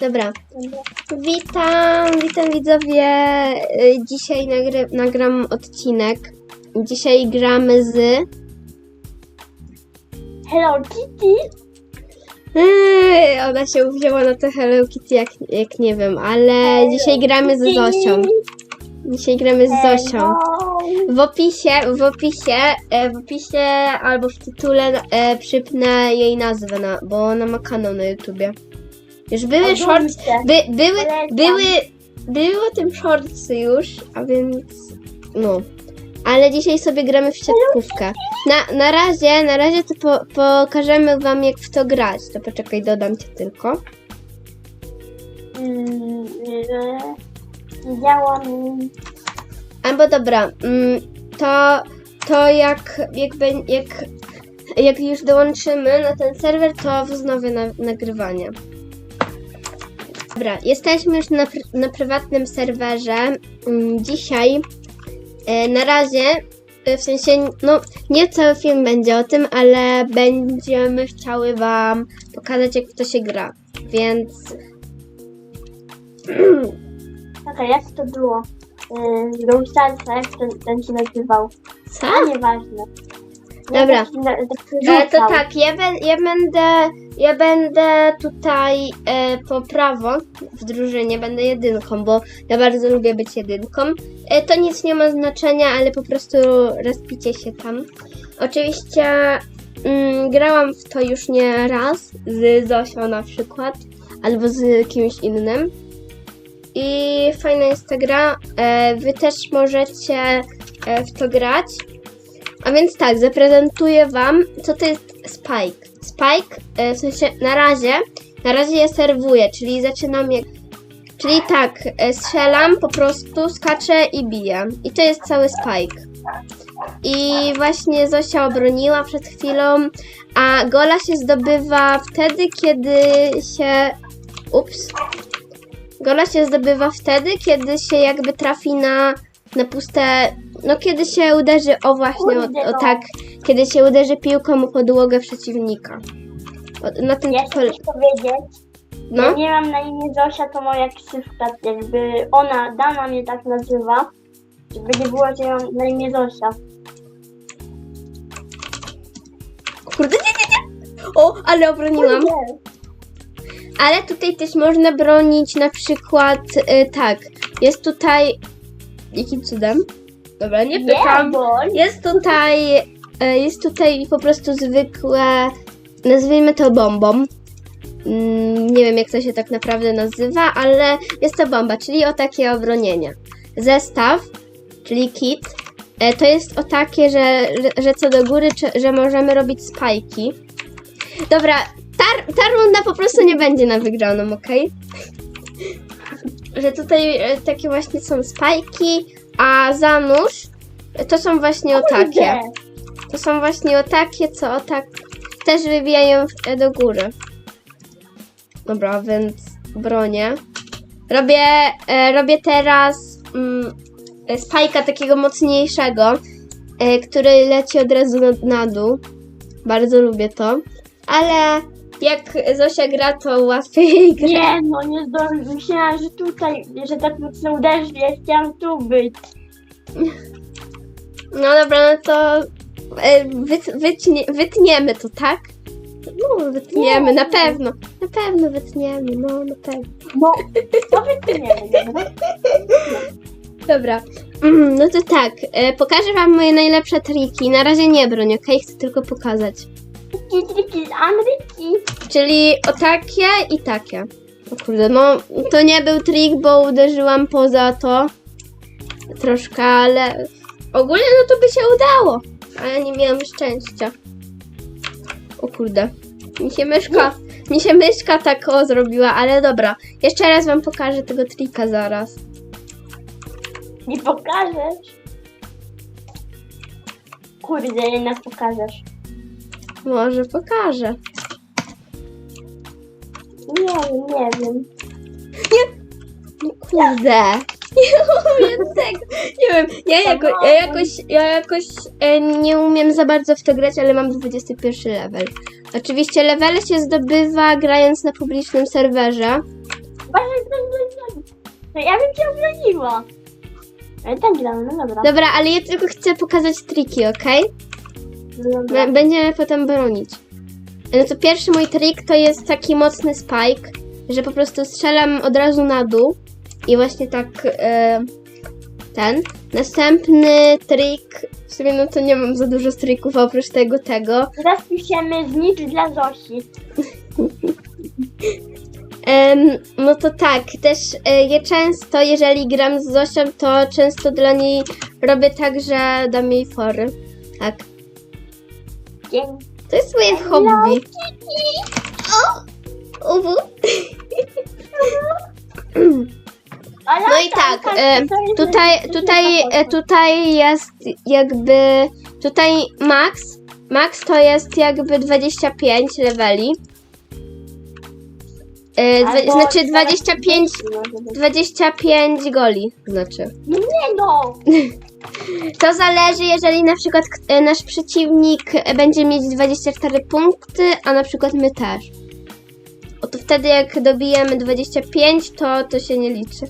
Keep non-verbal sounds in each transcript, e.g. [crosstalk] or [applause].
Dobra. Witam, witam widzowie. Y, Dzisiaj nagry, nagram odcinek. Dzisiaj gramy z. Hello Kitty. Yy, ona się wzięła na to Hello Kitty, jak, jak nie wiem, ale dzisiaj gramy z Zosią. Dzisiaj gramy z Zosią. W opisie, w opisie, e, w opisie albo w tytule e, przypnę jej nazwę, na, bo ona ma kanał na YouTubie. Już były shorts, by, były, Polecam. były, były o tym shortsy już, a więc no. Ale dzisiaj sobie gramy w siatkówkę. Na, na razie, na razie to po, pokażemy wam jak w to grać. To poczekaj, dodam cię tylko. Mm, że Widziałam. Albo dobra, mm, to, to jak, jak, jak, jak już dołączymy na ten serwer, to wznowię na, nagrywanie. Dobra, jesteśmy już na, pr- na prywatnym serwerze. Mm, Dzisiaj, e, na razie, e, w sensie, no nie cały film będzie o tym, ale będziemy chciały Wam pokazać, jak w to się gra. Więc [clears throat] Czekaj, jak to było? Yy, Brawl Starsa, jak ten, ten się nazywał? co? A nieważne. Dobra. E, to tak, ja, bę- ja będę ja będę tutaj e, po prawo w drużynie, będę jedynką, bo ja bardzo lubię być jedynką. E, to nic nie ma znaczenia, ale po prostu rozpicie się tam. Oczywiście mm, grałam w to już nie raz, z Zosią na przykład, albo z kimś innym. I fajna jest ta gra. E, wy też możecie e, w to grać. A więc tak, zaprezentuję Wam, co to jest Spike. Spike, e, w sensie na razie, na razie je serwuję, czyli zaczynam jak... Czyli tak, e, strzelam, po prostu skaczę i biję. I to jest cały Spike. I właśnie Zosia obroniła przed chwilą, a gola się zdobywa wtedy, kiedy się... Ups. Gola się zdobywa wtedy, kiedy się jakby trafi na, na puste... No kiedy się uderzy, o właśnie, o, o tak, kiedy się uderzy piłką o podłogę przeciwnika. O, na tym Ja chcę pole- powiedzieć. No, Ja nie mam na imię Zosia, to moja ksywka. Jakby ona, Dana mnie tak nazywa. Żeby nie było, że ja mam na imię Zosia. kurde, nie, nie, nie! O, ale obroniłam. Ale tutaj też można bronić na przykład, y, tak, jest tutaj... Jakim cudem? Dobra, nie pytam. Nie, Jest tutaj, e, jest tutaj po prostu zwykłe, nazwijmy to bombą. Mm, Nie wiem, jak to się tak naprawdę nazywa, ale jest to bomba, czyli o takie obronienie. Zestaw, czyli kit, e, to jest o takie, że, że- że co do góry, czy, że możemy robić spajki. Dobra, ta, ta runda po prostu nie będzie na wygraną, ok? Że tutaj e, takie właśnie są spajki, a za nóż to są właśnie o takie. To są właśnie o takie, co o tak też wybijają e, do góry. Dobra, więc bronię. Robię, e, robię teraz mm, e, spajka takiego mocniejszego, e, który leci od razu na, na dół. Bardzo lubię to. Ale jak Zosia gra, to łatwiej gra. Nie, no nie zdążyłam. Myślałam, że tutaj, że tak mocno uderzy. Ja chciałam tu być. No dobra, no to e, wyt, wytnie, wytniemy to, tak? No, wytniemy, Nie. na pewno. Na pewno wytniemy, no, na pewno. No, to wytniemy, dobra? Dobra, mm, no to tak, e, pokażę wam moje najlepsze triki. Na razie nie broń, okej? Chcę tylko pokazać. Triki, triki z Ameryki. Czyli o takie i takie. O kurde, no to nie był trik, bo uderzyłam poza to troszkę, ale ogólnie no to by się udało. Ale nie miałam szczęścia. O kurde, mi się myszka, mi się myszka tak o zrobiła, ale dobra. Jeszcze raz wam pokażę tego trika zaraz. Nie pokażesz? Kurde, jednak pokażesz. Może pokażę. Nie wiem, nie wiem. No Kurde. Nie umiem tego. Nie wiem, ja, jako, ja jakoś, ja jakoś e, nie umiem za bardzo w to grać, ale mam 21 level. Oczywiście levele się zdobywa grając na publicznym serwerze. To ja bym cię obroniła. Ale tak gramy, no dobra. Dobra, ale ja tylko chcę pokazać triki, okej? Dobra. B- Będziemy potem bronić. No to pierwszy mój trik to jest taki mocny spike, że po prostu strzelam od razu na dół i właśnie tak e, ten. Następny trik, w sumie no to nie mam za dużo trików oprócz tego tego. Teraz piszemy znicz dla Zosi. [laughs] Em, no to tak, też e, ja często, jeżeli gram z Zosią, to często dla niej robię tak, że dam jej fory. Tak. Dzień. To jest moje hobby. O! Uwu. No i tak, e, tutaj, tutaj, e, tutaj jest jakby, tutaj max, max to jest jakby 25 leveli. E, dwa, Albo znaczy 25, może być. 25 goli, znaczy. No nie no! [laughs] To zależy, jeżeli na przykład e, nasz przeciwnik będzie mieć 24 punkty, a na przykład my też. O to wtedy jak dobijemy 25, to to się nie liczy.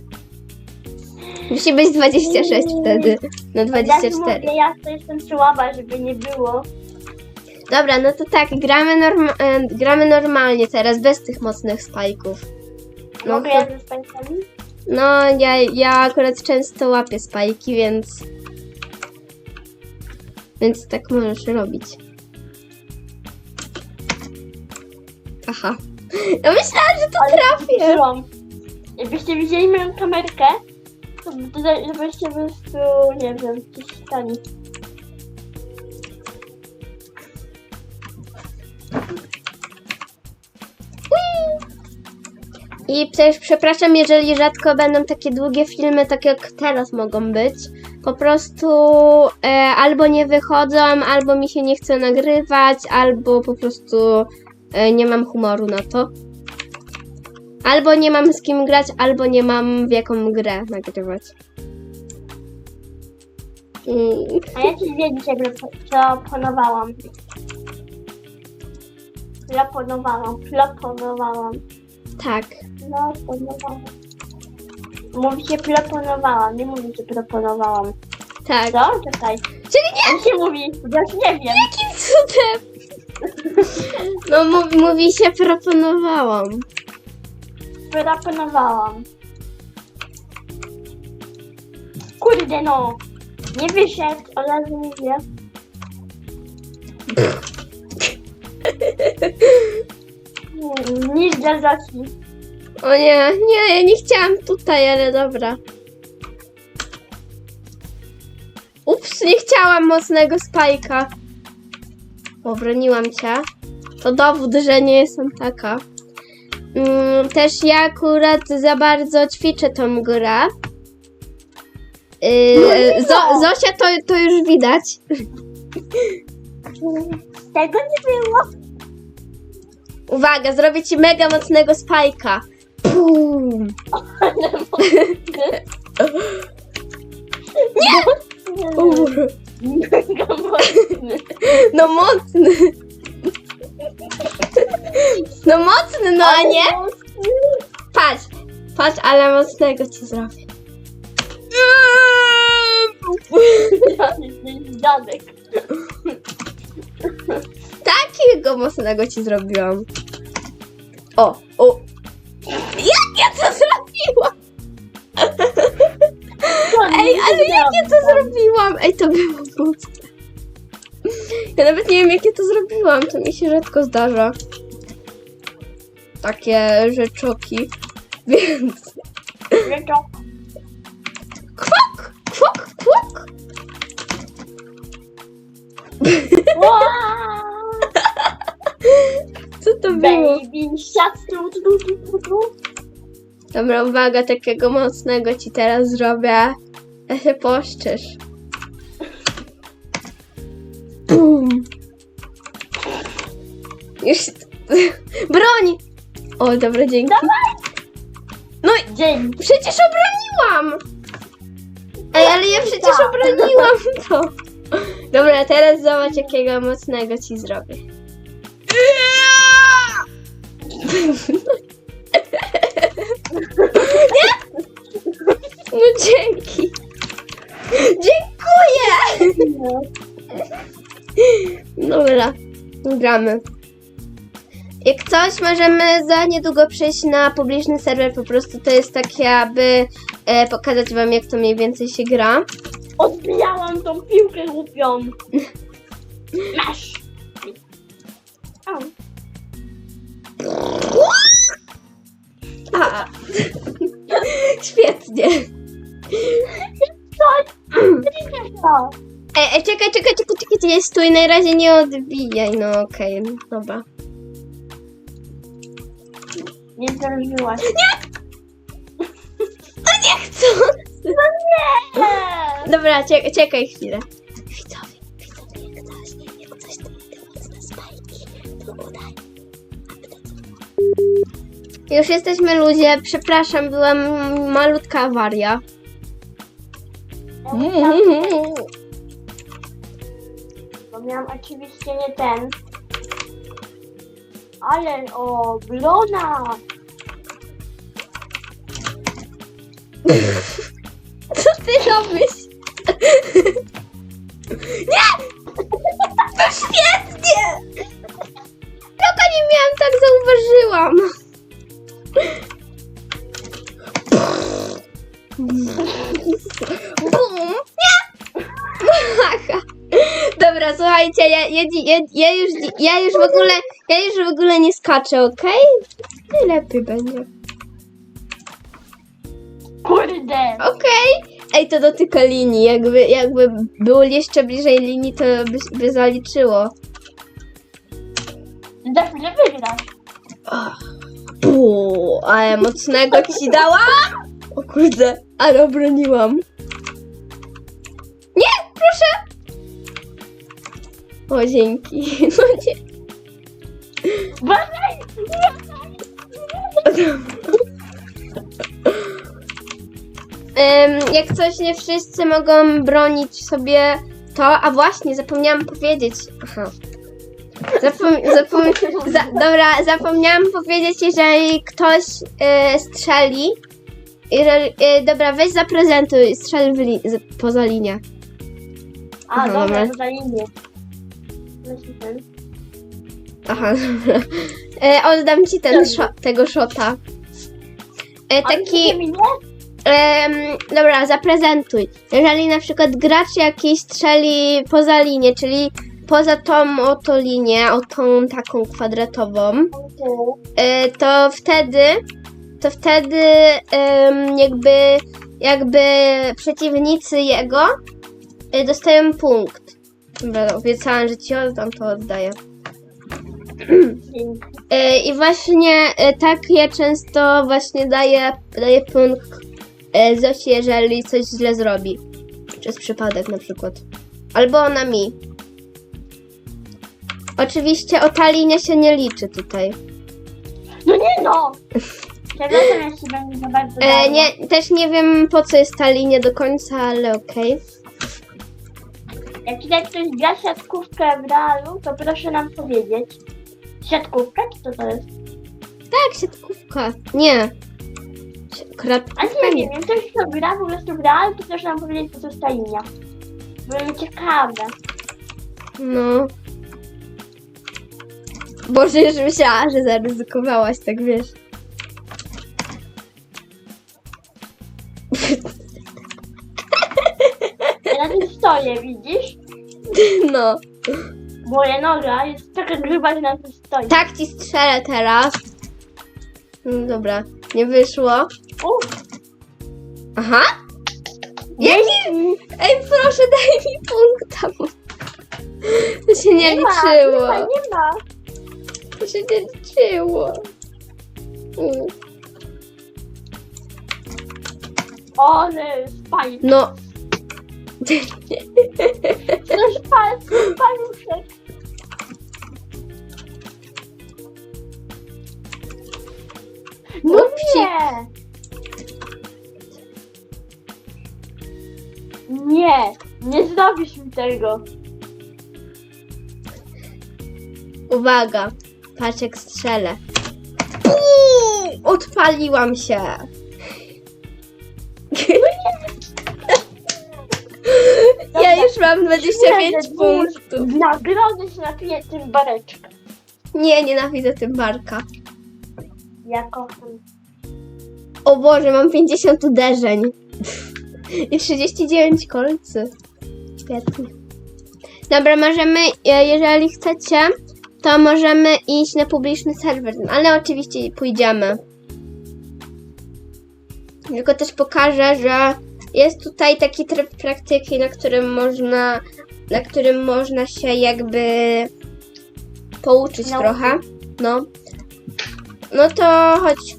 Musi być 26 wtedy, na Ja 24. mówię, ja to jestem słaba, żeby nie było. Dobra, no to tak, gramy, norma- e, gramy normalnie teraz, bez tych mocnych spajków. No, Mogę ja ze spajkami? no ja, ja akurat często łapię spajki, więc... Więc tak możesz robić. Aha. Ja myślałam, że to Ale trafię. Przyłam. Jakbyście widzieli moją kamerkę, to, byście po prostu, nie wiem, gdzieś stali. I też przepraszam, jeżeli rzadko będą takie długie filmy, tak jak teraz mogą być. Po prostu e, albo nie wychodzą, albo mi się nie chce nagrywać, albo po prostu e, nie mam humoru na to. Albo nie mam z kim grać, albo nie mam w jaką grę nagrywać. A ja ci wiedzieć, jak proponowałam. Proponowałam, proponowałam, tak. proponowałam. Mówi się proponowałam, nie mówi się proponowałam. Tak. Co? Czekaj. Czyli nie, Jak się mówi? Ja nie wiem. jakim cudem? No mówi, mówi się proponowałam. Proponowałam. Kurde no. Nie wyszedł, od razu mówię. Niż dla Zosi. O nie, nie, ja nie chciałam tutaj, ale dobra. Ups, nie chciałam mocnego spajka. Obroniłam cię. To dowód, że nie jestem taka. Mm, też ja akurat za bardzo ćwiczę tą grę. Yy, Zo- Zosia to, to już widać. Tego nie było. Uwaga, zrobię ci mega mocnego spajka. Pum. U, Mega mocny. No mocny. No mocny, no a nie? Patrz, patrz, ale mocnego ci zrobię. Dziadek. Takiego mocnego ci zrobiłam. O, o. Ja to zrobiłam? Ej, ale jak ja to zrobiłam? Ej, to było mocne. Ja nawet nie wiem, jak ja to zrobiłam. To mi się rzadko zdarza. Takie rzeczoki. Więc... Kwok, kwok, kwok. Co to było? Baby. Dobra, uwaga, takiego mocnego ci teraz zrobię. Ja się poszczysz. Bum. Już... [laughs] Broń! O, dobra, dzięki. No i Dzień. przecież obroniłam! Ej, ale ja przecież Tak. obroniłam [laughs] to. Dobra, teraz zobacz, jakiego mocnego ci zrobię. [laughs] dzięki. Dziękuję! No. Dobra, gramy. Jak coś, możemy za niedługo przejść na publiczny serwer, po prostu to jest takie, aby e, pokazać wam, jak to mniej więcej się gra. Odbijałam tą piłkę głupią. Masz. Au. A. [laughs] Świetnie. Co? Co? E, e, czekaj, czekaj, czekaj, czekaj, nie stój, na razie nie odbijaj, no okej, dobra. Nie zdążyłaś. Nie chcę! Nie! Dobra, czekaj, czekaj chwilę. Już jesteśmy ludzie, przepraszam, była malutka awaria. Bo miałam oczywiście nie ten. Ale o, [laughs] słuchajcie, ja, ja, ja, ja, już, ja już w ogóle, ja już w ogóle nie skaczę, okej? Najlepiej będzie. Kurde! Okej. Ej, to dotyka linii. Jakby, jakby było jeszcze bliżej linii, to by, by zaliczyło. Za chwilę wygrasz. Puu, ale mocnego ci dała. O kurde, ale obroniłam. O, dzięki. [laughs] No nie. Uważaj! Em, jak coś, nie wszyscy mogą bronić sobie to, a właśnie, zapomniałam powiedzieć. Aha. Zapom zapom za dobra, zapomniałam powiedzieć, jeżeli ktoś e, strzeli. Jeżeli, e, dobra, weź zaprezentuj, strzel w li z- poza linię. A, dobra, dobra. to za linię. Myślę ten. Aha, dobra. E, oddam ci ten szo tego szota. E, taki. Em, dobra, zaprezentuj. Jeżeli na przykład gracz jakiś strzeli poza linię, czyli poza tą oto linię, o tą taką kwadratową, e, to wtedy, to wtedy em, jakby, jakby przeciwnicy jego e, dostają punkt. Dobra, obiecałam, że ci oddam, to oddaję. [clears throat] E, I właśnie e, tak ja często właśnie daję, daję punkt e, Zosi, jeżeli coś źle zrobi. Przez przypadek na przykład. Albo ona mi. Oczywiście o ta linia się nie liczy tutaj. No nie no! Przepraszam, jeśli będzie za bardzo E, nie, też nie wiem po co jest ta linia do końca, ale okej. Jak tutaj ktoś gra siatkówkę w realu, to proszę nam powiedzieć. Siatkówka czy co to jest? Tak, siatkówka. Nie. Si- Kratkówka A nie wiem, jak ktoś kto gra po prostu w realu, to proszę nam powiedzieć, co to jest ta linia. Byłem ciekawe. No. Boże, już myślała, że zaryzykowałaś, tak wiesz. Ja na tym stoję, widzisz? No. Moja noga jest taka gruba, że na tym stoi. Tak ci strzelę teraz. No dobra, nie wyszło. Uff, Aha! Jaki? Ej, proszę, daj mi punkta. bo To się nie, nie ma, liczyło. nie ma, nie ma. To się nie liczyło. Mm. Ale spaj. No. To spaj, spaluszek. No Upsik. nie. Nie, nie zrobisz mi tego. Uwaga. Patrz jak strzelę. Uuu, odpaliłam się. Mam 25 Jezu, punktów. Nagrodę się napiję tym bareczkiem. Nie, nienawidzę tym barka. Ja kocham. O Boże, mam 50 uderzeń. I 39 kolcy. Świetnie. Dobra, możemy, e, jeżeli chcecie, to możemy iść na publiczny serwer, ale oczywiście pójdziemy. Tylko też pokażę, że jest tutaj taki tryb praktyki, na którym można, na którym można się jakby pouczyć Nauczyć. trochę. No. No to chodź.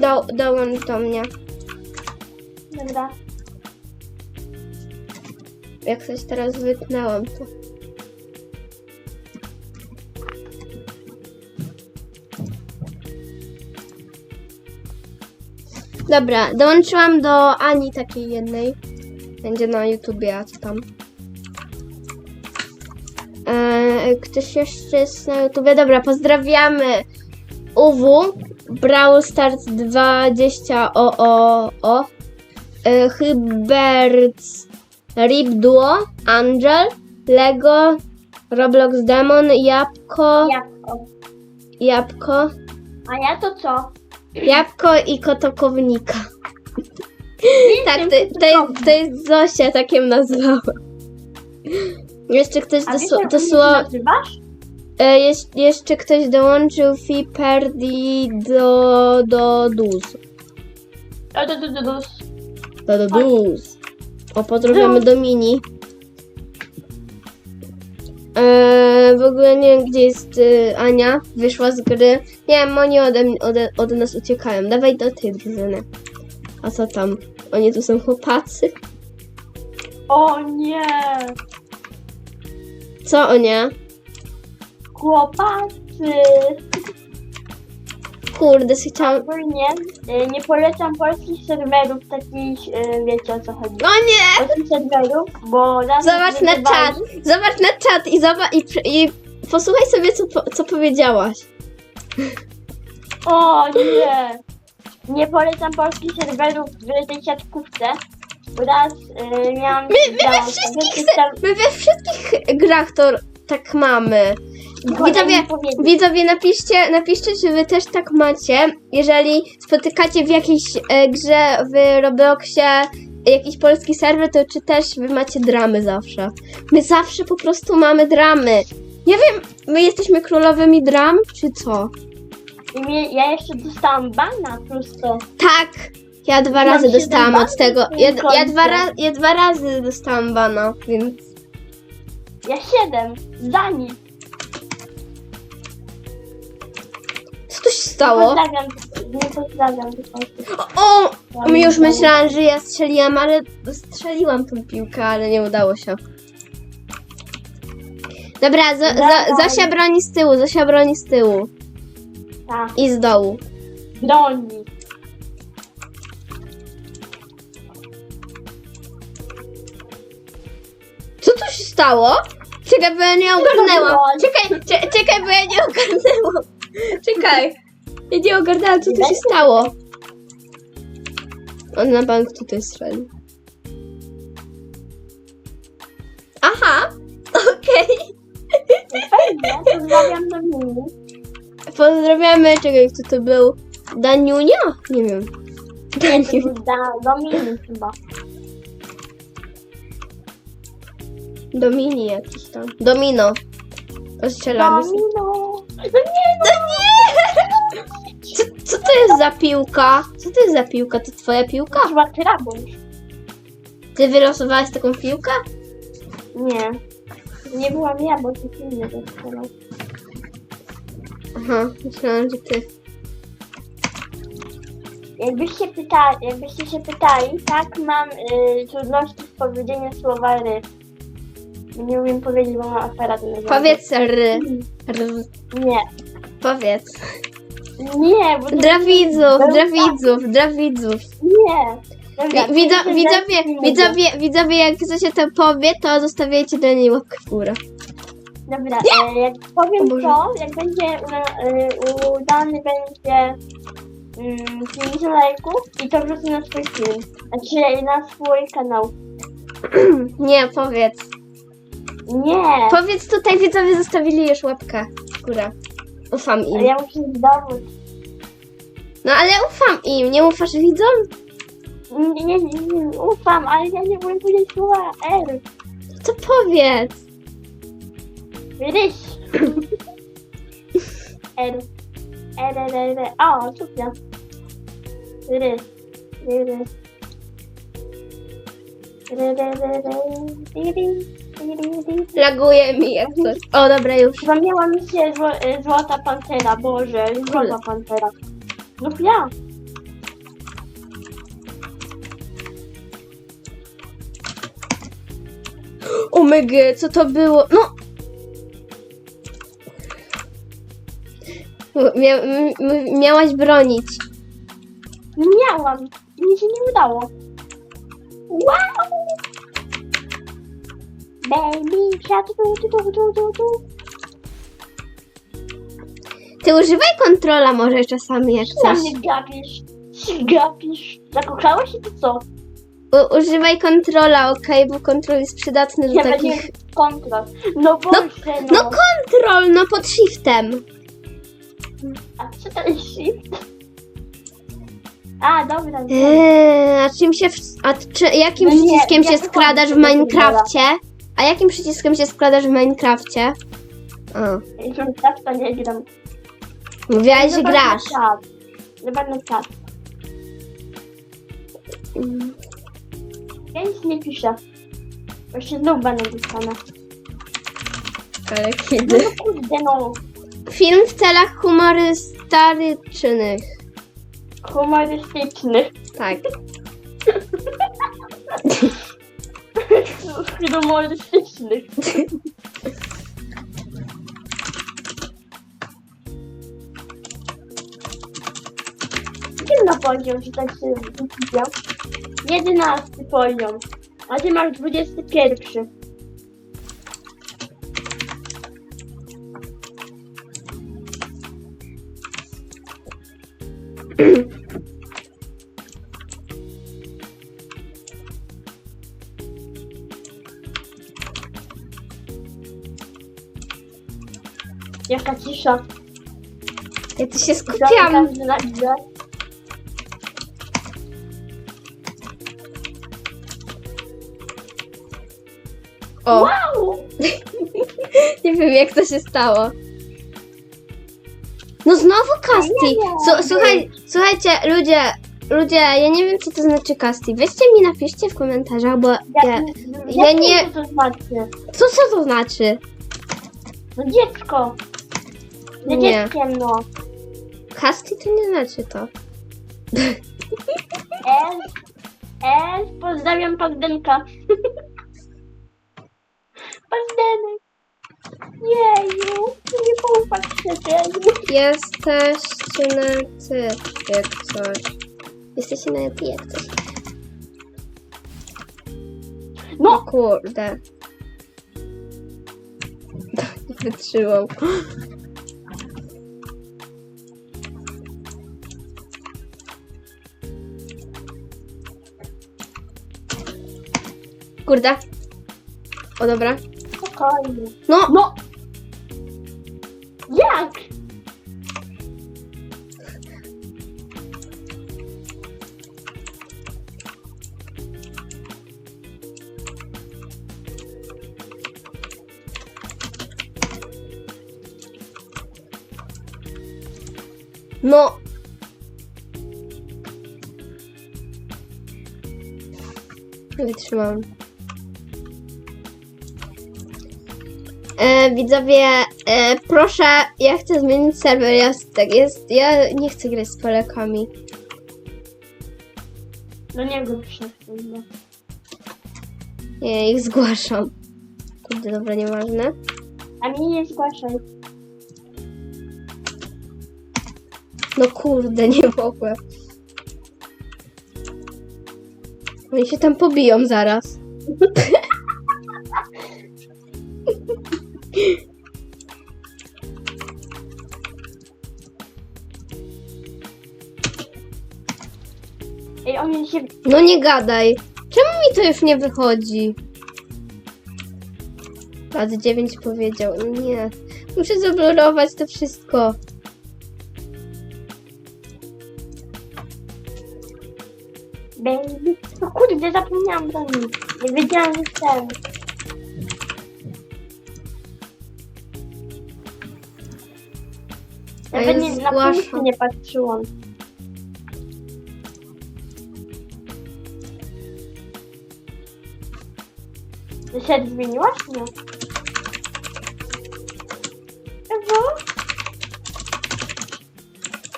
Do, dołącz do mnie. Dobra. Jak coś teraz wytnęłam to. Dobra, dołączyłam do Ani takiej jednej. Będzie na YouTubie, a co tam? Eee, ktoś jeszcze jest na YouTubie? Dobra, pozdrawiamy UW, Brawl Stars 20 o o o e, Hyberts Rip Duo, Angel, Lego, Roblox Demon, Jabłko, Jabłko. Jabłko, A ja to co? Jabłko i Kotokownika. Tak, to, to, jest, to jest Zosia, tak ją nazwałam. Jeszcze ktoś A wiesz, dosło, jak ty się dosło, nazywasz? e, jest, jeszcze ktoś dołączył Fiperdi do, do Duz. Do, do, do, do. Do, do Duz. O, pozdrawiamy Domini. Eee, w ogóle nie wiem, gdzie jest y, Ania. Wyszła z gry. Nie wiem, oni ode, mnie- ode, od nas uciekają. Dawaj do tej drużyny. A co tam? Oni tu są chłopacy? O nie! Co o nie? Chłopacy! Kurde, chciałam... Ogólnie y, nie polecam polskich serwerów takich, y, wiecie o co chodzi. O nie! Polskich serwerów, bo Zobacz na wygrywali- czat! Zobacz na czat i zobacz i, pr- i posłuchaj sobie, co, po- co powiedziałaś. O nie! Nie polecam polskich serwerów w tej siatkówce, bo raz y, miałam... My, my we wszystkich, takie se- tam- my we wszystkich grach to tak mamy. Widzowie, widzowie napiszcie, napiszcie, czy wy też tak macie. Jeżeli spotykacie w jakiejś e, grze w Robloxie jakiś polski serwer, to czy też wy macie dramy zawsze? My zawsze po prostu mamy dramy. Nie wiem, my jesteśmy królowymi dram, czy co? I mnie, ja jeszcze dostałam bana plus to. Tak, ja dwa Mam razy siedem dostałam banów od tego. w tym Ja, ja, dwa ra- ja dwa razy dostałam bana, więc... Ja siedem. Za nic. Tu się stało? Pozdrawiam, nie pozdrawiam tych osób. O! My już myślałam, że ja strzeliłam, ale strzeliłam tą piłkę, ale nie udało się. Dobra, Zo-. Zosia broni z tyłu, Zosia broni z tyłu Tak, i z dołu. broni. Co tu się stało? Czekaj, bo ja nie ogarnęłam. Czekaj, cze- czekaj, bo ja nie ogarnęłam. Czekaj. Ja nie ogarnęłam, co tu się stało. On na bank tutaj strzelił. Aha, okej. Pozdrawiam do mnie. Pozdrawiamy, czekaj, kto to był? Daniunia? Nie wiem. Daniu. Da, Dominik chyba. Domini jakiś tam. Domino. Strzelamy. sobie. Domino. To jest za piłka? Co to jest za piłka? To twoja piłka? chyba trabuś. Ty wylosowałeś taką piłkę? Nie. Nie byłam ja, bo ty inny dostał. Aha, myślałam, że ty. Jakbyście pytali, jakbyście się pytali, tak mam y, trudności z powiedzeniem słowa ry. Nie umiem powiedzieć, bo mam aparat na głowie. Powiedz r. r. Nie. Powiedz. Nie, bo to Dla widzów, dla widzów, dla widzów. Nie. Dobra, Wi- Widzo, to widzowie, jest- widzowie, widzowie, jak chcecie to powie, to zostawiajcie do niej łapkę w górę. Dobra, e, jak powiem Boże. to, jak będzie ula- e, udany będzie mm, 50 lajków i to wrzucę na swój film. Znaczy na swój kanał. [clears throat] Nie, powiedz. Nie, Powiedz tutaj, widzowie zostawili już łapkę w górę. Ufam ale im. ja muszę mieć dowód. No ale ufam im, nie ufasz widzom? Nie, nie, nie, nie, ufam, ale ja nie umiem powiedzieć słowa R. To powiedz. Ryś. R. [laughs] R, R, R, R. O, super. Rys. Ry, ry. Ry, ry, ry, ry. Laguje mi jak coś. O, dobra, już. Przypomniała mi się zło, y, Złota Pantera, Boże, Złota Pantera. No ja. Omega, co to było? No! Mia miałaś bronić. Miałam. Mi się nie udało. Wow! Baby, tu, tu, tu, tu, tu, tu. Ty używaj kontrola może czasami jak Na coś. mnie gapisz. Się gapisz. Zakochałeś się, czy co? U używaj kontrola, okej, bo kontrol jest przydatny do Ja takich... będzie kontrol. No Boże, no. No kontrol, no pod shiftem. A co to jest shift? A, dobra. Eee, a czym się... W... A czy, jakim No nie, przyciskiem ja się wychodzę skradasz w tego Minecrafcie? A jakim przyciskiem się skradasz w Minecrafcie? O, to nie gram. mówiłaś, że grasz. Zobacz na czat. Mm. Ja nic nie piszę. Się znów będę dostanę. Ale No kiedy? to kurde no. Film w celach humorystycznych. Humorystyczny. Tak. [laughs] Humorystyczny. Gdzie na poziom, że tak się wypisał? Jedenasty poziom. A ty masz dwudziesty pierwszy. Jaka cisza. Ja tu się skupiam. O, Wow! [laughs] nie wiem jak to się stało. No znowu nie. słuchaj, słuchajcie, ludzie, ludzie, ja nie wiem co to znaczy Casti. Weźcie mi napiszcie w komentarzach, bo ja, Ja, ja nie- co to znaczy. co, co to znaczy? No dziecko. Nie, Nie. dzieckiem, no. Casti to nie znaczy to. El, El, pozdrawiam Pazdenka. Pazdenek. [laughs] Jeju, nie poufać się temu. Jesteście na ty, jak coś. Jesteście na ty, jak coś. No, kurde. [laughs] Nie wytrzymał. Kurde. O dobra. spokojnie. No, No. Jak? no. Nie E, widzowie, e, proszę, ja chcę zmienić serwer, ja, tak jest, ja nie chcę grać z Polakami. No nie go przeszkadza. Nie, ich zgłaszam. Kurde, dobra, nieważne. A mnie nie zgłaszaj. No kurde, nie mogłem. Oni się tam pobiją zaraz. [laughs] Ej, oni się... No nie gadaj. Czemu mi to już nie wychodzi? Lat 9 powiedział. Nie. Muszę zablurować to wszystko. Baby. No kurde, zapomniałam nich. Nie wiedziałam, że chcę. A Nawet ja nie, na zgłaszam. punkty nie patrzyłam. Ty się zmieniłaś? Nie. Ewo?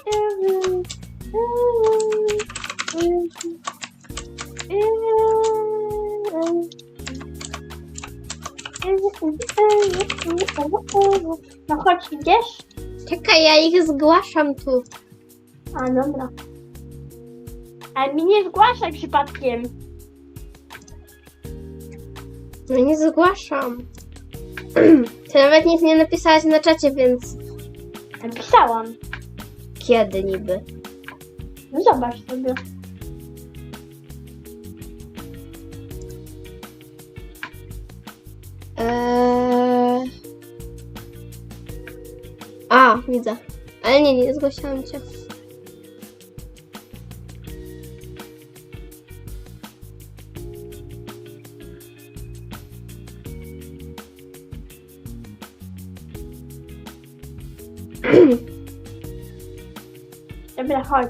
Ewo? Ewo? Ewo? No chodź, idziesz? Czekaj, ja ich zgłaszam tu. A, dobra. Ale mi nie zgłaszaj przypadkiem. No nie zgłaszam. [clears throat] Ty nawet nic nie napisałaś na czacie, więc Napisałam. kiedy niby? No zobacz sobie. Widzę. Ale nie, nie zgłosiłam cię. [clears throat] Dobra, chodź.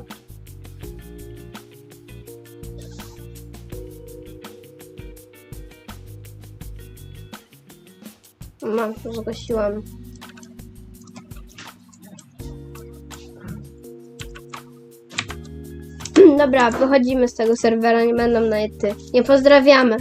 Mam, zgłosiłam. Dobra, wychodzimy z tego serwera, nie będą na ty. Nie pozdrawiamy.